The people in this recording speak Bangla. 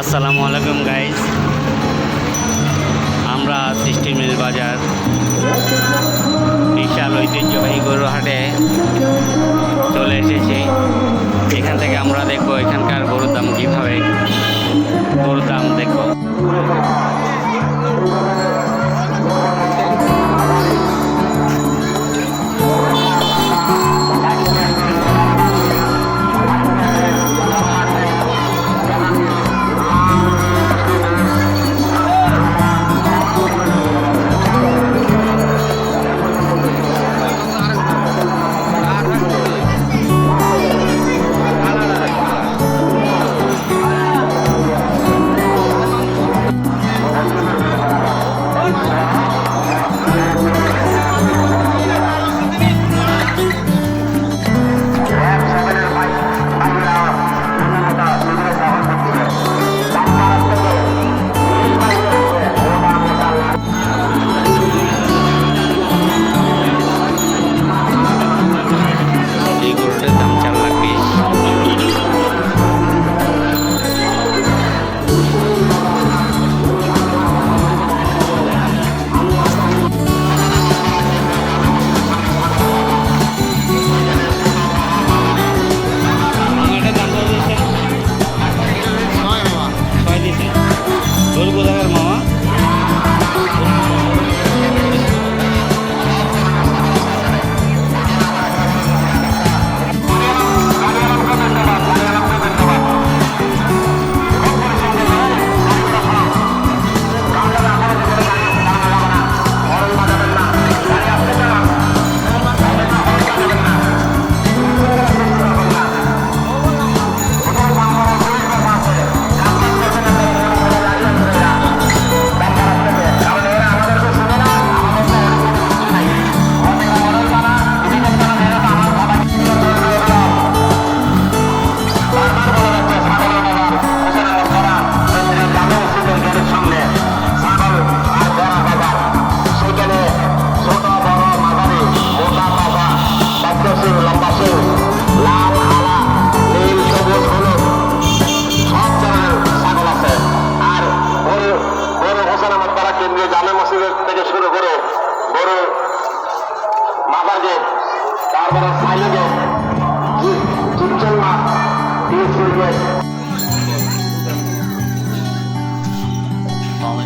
আসসালামু আলাইকুম গাইস আমরা সৃষ্টি মিল বাজার বিশাল ঐতিহ্যবাহী গরু হাটে চলে এসেছি। এখান থেকে আমরা দেখব এখানকার Look what I সাইলে গেট চিঞ্চল মা টিএসসি গেট মামা